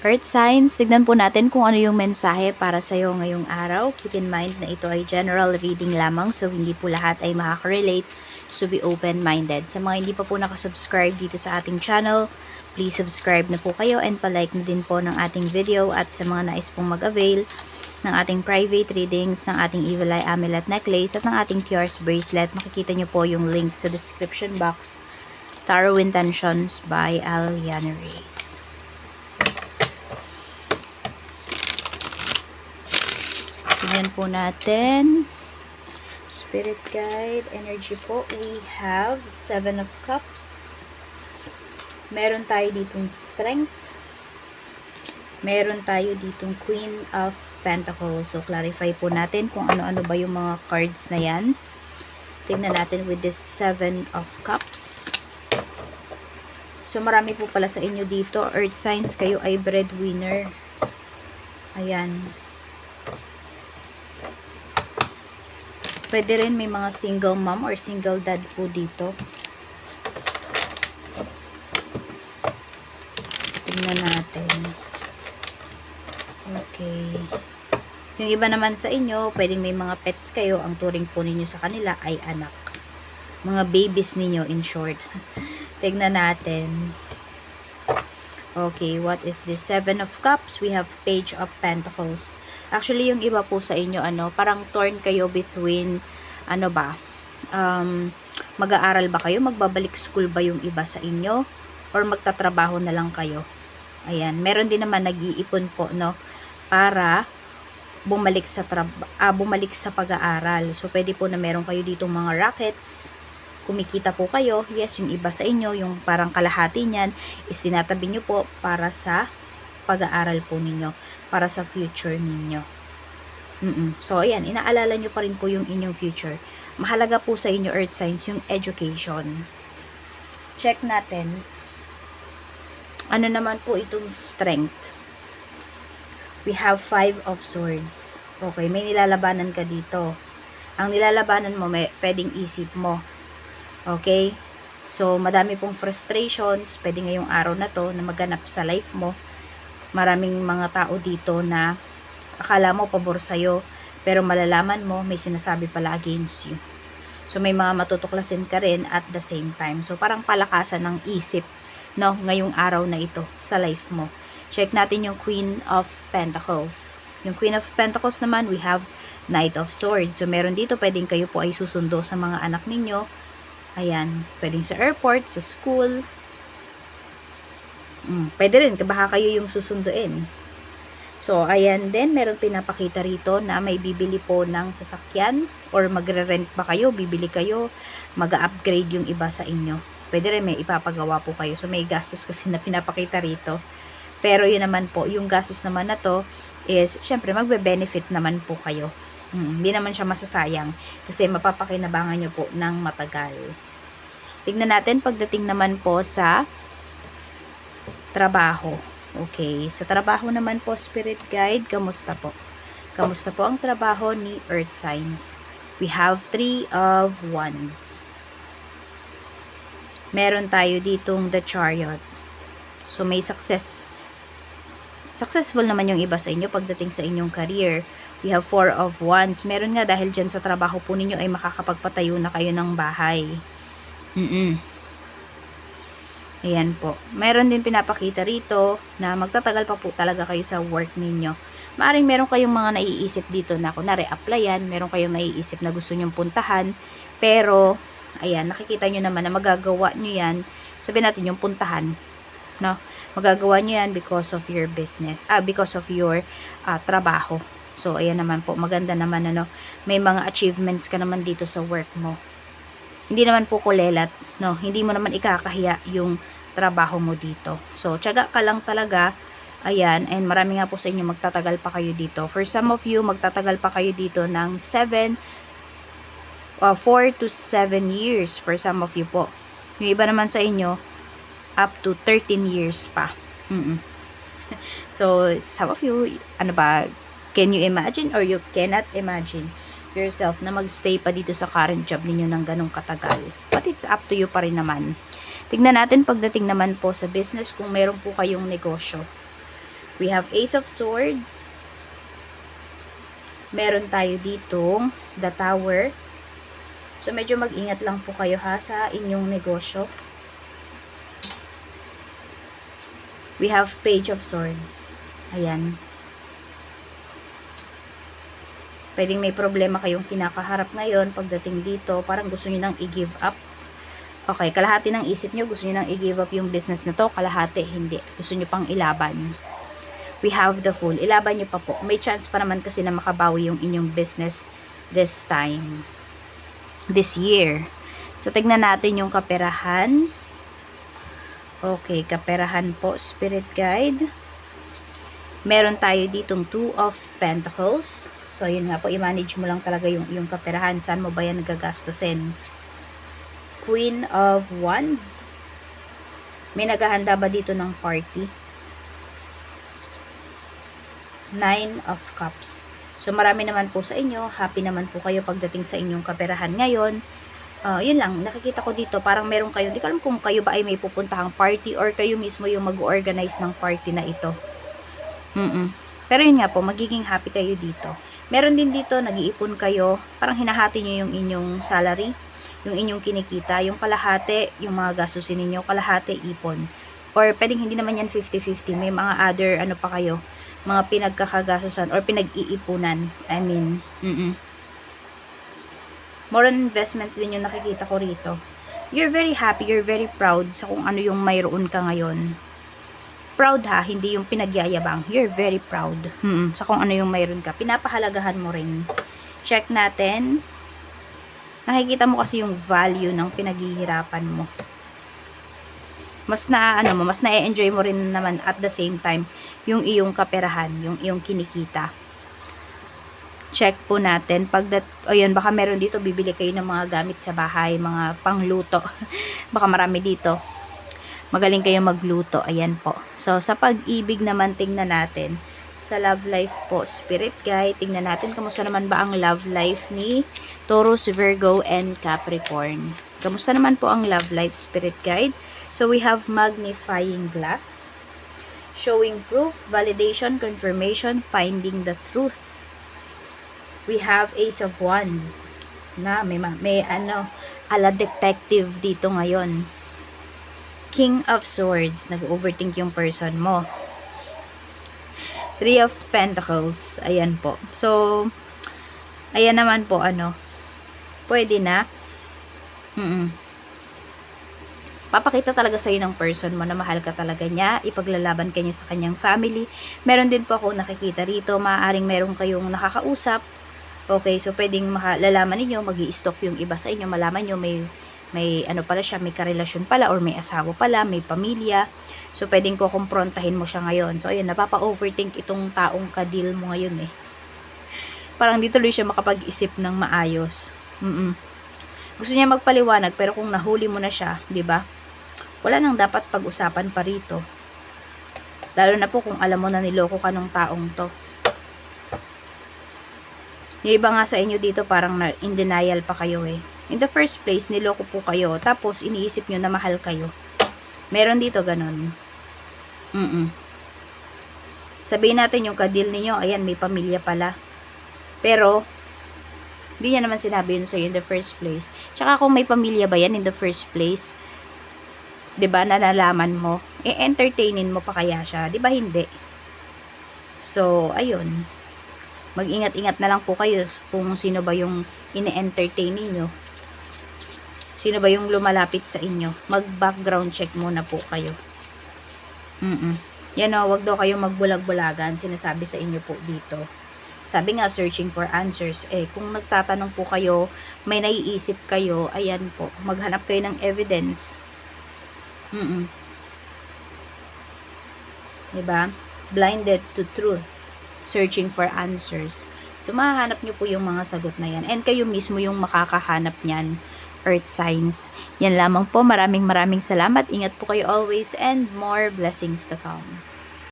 Earth signs, tignan po natin kung ano yung mensahe para sa iyo ngayong araw. Keep in mind na ito ay general reading lamang so hindi po lahat ay makaka-relate. So be open-minded. Sa mga hindi pa po nakasubscribe dito sa ating channel, please subscribe na po kayo and palike na din po ng ating video at sa mga nais pong mag-avail ng ating private readings, ng ating Evil Eye Amulet Necklace at ng ating Cures Bracelet. Makikita nyo po yung link sa description box. Tarot Intentions by Aliana Reyes. Tingnan po natin. Spirit guide, energy po. We have Seven of Cups. Meron tayo ditong Strength. Meron tayo ditong Queen of Pentacles. So, clarify po natin kung ano-ano ba yung mga cards na yan. Tingnan natin with this Seven of Cups. So, marami po pala sa inyo dito. Earth signs, kayo ay breadwinner. Ayan. Pwede rin may mga single mom or single dad po dito. Tingnan natin. Okay. Yung iba naman sa inyo, pwedeng may mga pets kayo. Ang turing po ninyo sa kanila ay anak. Mga babies ninyo in short. Tignan natin. Okay, what is this? Seven of Cups. We have Page of Pentacles. Actually, yung iba po sa inyo, ano, parang torn kayo between, ano ba, um, mag-aaral ba kayo? Magbabalik school ba yung iba sa inyo? Or magtatrabaho na lang kayo? Ayan, meron din naman nag-iipon po, no, para bumalik sa trab- ah, bumalik sa pag-aaral. So, pwede po na meron kayo ditong mga rackets, kumikita po kayo. Yes, yung iba sa inyo, yung parang kalahati niyan, is tinatabi nyo po para sa pag-aaral po ninyo, para sa future ninyo. Mm-mm. So, ayan, inaalala nyo pa rin po yung inyong future. Mahalaga po sa inyo, Earth Signs, yung education. Check natin. Ano naman po itong strength? We have five of swords. Okay, may nilalabanan ka dito. Ang nilalabanan mo, may, pwedeng isip mo. Okay? So, madami pong frustrations, pwede ngayong araw na to na maganap sa life mo. Maraming mga tao dito na akala mo pabor sa'yo, pero malalaman mo may sinasabi pala against you. So, may mga matutuklasin ka rin at the same time. So, parang palakasan ng isip, no, ngayong araw na ito sa life mo. Check natin yung Queen of Pentacles. Yung Queen of Pentacles naman, we have Knight of Swords. So, meron dito, pwedeng kayo po ay susundo sa mga anak ninyo. Ayan, pwedeng sa airport, sa school. Mm, pwede rin, baka kayo yung susunduin. So, ayan din, meron pinapakita rito na may bibili po ng sasakyan or magre-rent ba kayo, bibili kayo, mag-upgrade yung iba sa inyo. Pwede rin may ipapagawa po kayo. So, may gastos kasi na pinapakita rito. Pero yun naman po, yung gastos naman na to is, syempre, magbe-benefit naman po kayo. Hmm, hindi naman siya masasayang kasi mapapakinabangan nyo po ng matagal. Tignan natin pagdating naman po sa trabaho. Okay, sa trabaho naman po, Spirit Guide, kamusta po? Kamusta po ang trabaho ni Earth Signs? We have three of wands. Meron tayo ditong the chariot. So, may success. Successful naman yung iba sa inyo pagdating sa inyong career. We have four of wands. Meron nga dahil dyan sa trabaho po ninyo ay makakapagpatayo na kayo ng bahay. Mm-mm. Ayan po. Meron din pinapakita rito na magtatagal pa po talaga kayo sa work ninyo. Maaring meron kayong mga naiisip dito na kunwari applyan, meron kayong naiisip na gusto nyong puntahan, pero ayan, nakikita nyo naman na magagawa nyo yan, sabihin natin yung puntahan, no? Magagawa nyo yan because of your business, ah, because of your ah, trabaho. So, ayan naman po, maganda naman ano, may mga achievements ka naman dito sa work mo hindi naman po kulelat, no? Hindi mo naman ikakahiya yung trabaho mo dito. So, tiyaga ka lang talaga. Ayan, and marami nga po sa inyo magtatagal pa kayo dito. For some of you, magtatagal pa kayo dito ng 7 uh, 4 to 7 years for some of you po. Yung iba naman sa inyo, up to 13 years pa. Mm -mm. So, some of you, ano ba, can you imagine or you cannot imagine yourself na magstay pa dito sa current job ninyo ng ganong katagal. But it's up to you pa rin naman. Tignan natin pagdating naman po sa business kung meron po kayong negosyo. We have Ace of Swords. Meron tayo ditong The Tower. So, medyo mag-ingat lang po kayo ha sa inyong negosyo. We have Page of Swords. Ayan. Pwedeng may problema kayong kinakaharap ngayon pagdating dito. Parang gusto nyo nang i-give up. Okay, kalahati ng isip nyo, gusto nyo nang i-give up yung business na to. Kalahati, hindi. Gusto nyo pang ilaban. We have the full. Ilaban nyo pa po. May chance pa naman kasi na makabawi yung inyong business this time. This year. So, tignan natin yung kaperahan. Okay, kaperahan po, Spirit Guide. Meron tayo ditong Two of Pentacles. So, yun nga po, i-manage mo lang talaga yung iyong kaperahan. Saan mo ba yan nagagastusin? Queen of Wands. May naghahanda ba dito ng party? Nine of Cups. So, marami naman po sa inyo. Happy naman po kayo pagdating sa inyong kaperahan ngayon. Uh, yun lang, nakikita ko dito, parang meron kayo, di ko alam kung kayo ba ay may pupuntahang party or kayo mismo yung mag-organize ng party na ito. Mm-mm. Pero yun nga po, magiging happy kayo dito. Meron din dito, nag-iipon kayo, parang hinahati nyo yung inyong salary, yung inyong kinikita, yung kalahati, yung mga gastusin ninyo, kalahati ipon. Or pwedeng hindi naman yan 50-50, may mga other, ano pa kayo, mga pinagkakagastusan or pinag-iipunan. I mean, mm More on investments din yung nakikita ko rito. You're very happy, you're very proud sa kung ano yung mayroon ka ngayon proud ha, hindi yung pinagyayabang. You're very proud hmm, sa kung ano yung mayroon ka. Pinapahalagahan mo rin. Check natin. Nakikita mo kasi yung value ng pinaghihirapan mo. Mas na, ano mo, mas na-enjoy mo rin naman at the same time yung iyong kaperahan, yung iyong kinikita. Check po natin. Pag that, o yun, baka meron dito, bibili kayo ng mga gamit sa bahay, mga pangluto. baka marami dito magaling kayo magluto. Ayan po. So, sa pag-ibig naman, tingnan natin. Sa love life po, spirit guide, tingnan natin kamusta naman ba ang love life ni Taurus, Virgo, and Capricorn. Kamusta naman po ang love life, spirit guide? So, we have magnifying glass, showing proof, validation, confirmation, finding the truth. We have ace of wands na may, may ano, ala detective dito ngayon King of Swords. Nag-overthink yung person mo. Three of Pentacles. Ayan po. So, ayan naman po, ano, pwede na. Mm, -mm. Papakita talaga sa'yo ng person mo na mahal ka talaga niya. Ipaglalaban ka niya sa kanyang family. Meron din po ako nakikita rito. Maaaring meron kayong nakakausap. Okay, so pwedeng lalaman ninyo, mag stock yung iba sa inyo. Malaman nyo may may ano pala siya, may karelasyon pala or may asawa pala, may pamilya. So, pwedeng ko kumprontahin mo siya ngayon. So, ayun, napapa-overthink itong taong kadil mo ngayon eh. Parang dito tuloy siya makapag-isip ng maayos. Mm, -mm. Gusto niya magpaliwanag pero kung nahuli mo na siya, 'di ba? Wala nang dapat pag-usapan pa rito. Lalo na po kung alam mo na niloko ka ng taong 'to. Yung iba nga sa inyo dito parang na in denial pa kayo eh. In the first place, niloko po kayo. Tapos, iniisip nyo na mahal kayo. Meron dito ganun. Mm, -mm. Sabihin natin yung kadil ninyo, ayan, may pamilya pala. Pero, hindi niya naman sinabi yun sa'yo in the first place. Tsaka kung may pamilya ba yan in the first place, ba nalalaman mo, e-entertainin mo pa kaya siya, ba hindi? So, ayun. Mag-ingat-ingat na lang po kayo kung sino ba yung ine-entertain niyo sino ba yung lumalapit sa inyo. Mag-background check muna po kayo. Mm, -mm. Yan o, wag daw kayo magbulag-bulagan. Sinasabi sa inyo po dito. Sabi nga, searching for answers. Eh, kung nagtatanong po kayo, may naiisip kayo, ayan po, maghanap kayo ng evidence. Mm, -mm. Diba? Blinded to truth. Searching for answers. So, mahahanap nyo po yung mga sagot na yan. And kayo mismo yung makakahanap niyan earth signs. Yan lamang po. Maraming maraming salamat. Ingat po kayo always and more blessings to come.